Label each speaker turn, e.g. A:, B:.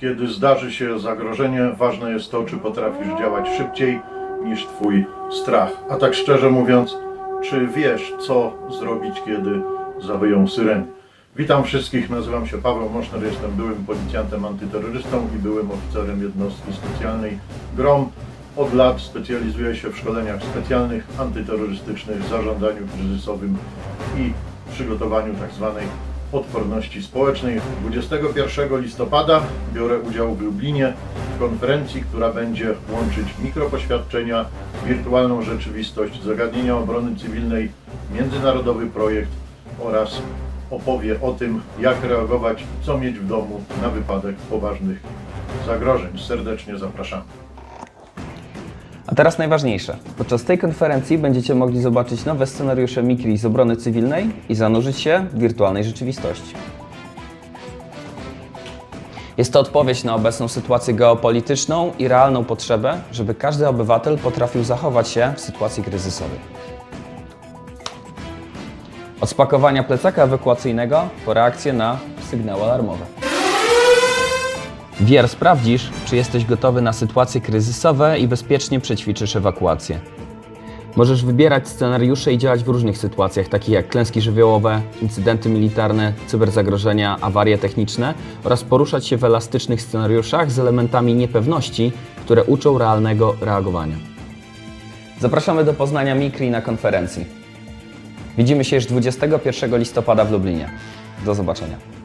A: Kiedy zdarzy się zagrożenie, ważne jest to, czy potrafisz działać szybciej niż Twój strach. A tak szczerze mówiąc, czy wiesz, co zrobić, kiedy zawyją syreny? Witam wszystkich, nazywam się Paweł Moszner, jestem byłym policjantem antyterrorystą i byłym oficerem jednostki specjalnej GROM. Od lat specjalizuję się w szkoleniach specjalnych, antyterrorystycznych, zarządzaniu kryzysowym i przygotowaniu tzw. odporności społecznej. 21 listopada biorę udział w Lublinie w konferencji, która będzie łączyć mikropoświadczenia, wirtualną rzeczywistość, zagadnienia obrony cywilnej, międzynarodowy projekt oraz opowie o tym, jak reagować, co mieć w domu na wypadek poważnych zagrożeń. Serdecznie zapraszam.
B: A teraz najważniejsze. Podczas tej konferencji będziecie mogli zobaczyć nowe scenariusze Mikri z obrony cywilnej i zanurzyć się w wirtualnej rzeczywistości. Jest to odpowiedź na obecną sytuację geopolityczną i realną potrzebę, żeby każdy obywatel potrafił zachować się w sytuacji kryzysowej. Od spakowania plecaka ewakuacyjnego po reakcję na sygnały alarmowe. VR sprawdzisz, czy jesteś gotowy na sytuacje kryzysowe i bezpiecznie przećwiczysz ewakuację. Możesz wybierać scenariusze i działać w różnych sytuacjach, takich jak klęski żywiołowe, incydenty militarne, cyberzagrożenia, awarie techniczne oraz poruszać się w elastycznych scenariuszach z elementami niepewności, które uczą realnego reagowania. Zapraszamy do poznania Mikri na konferencji. Widzimy się już 21 listopada w Lublinie. Do zobaczenia.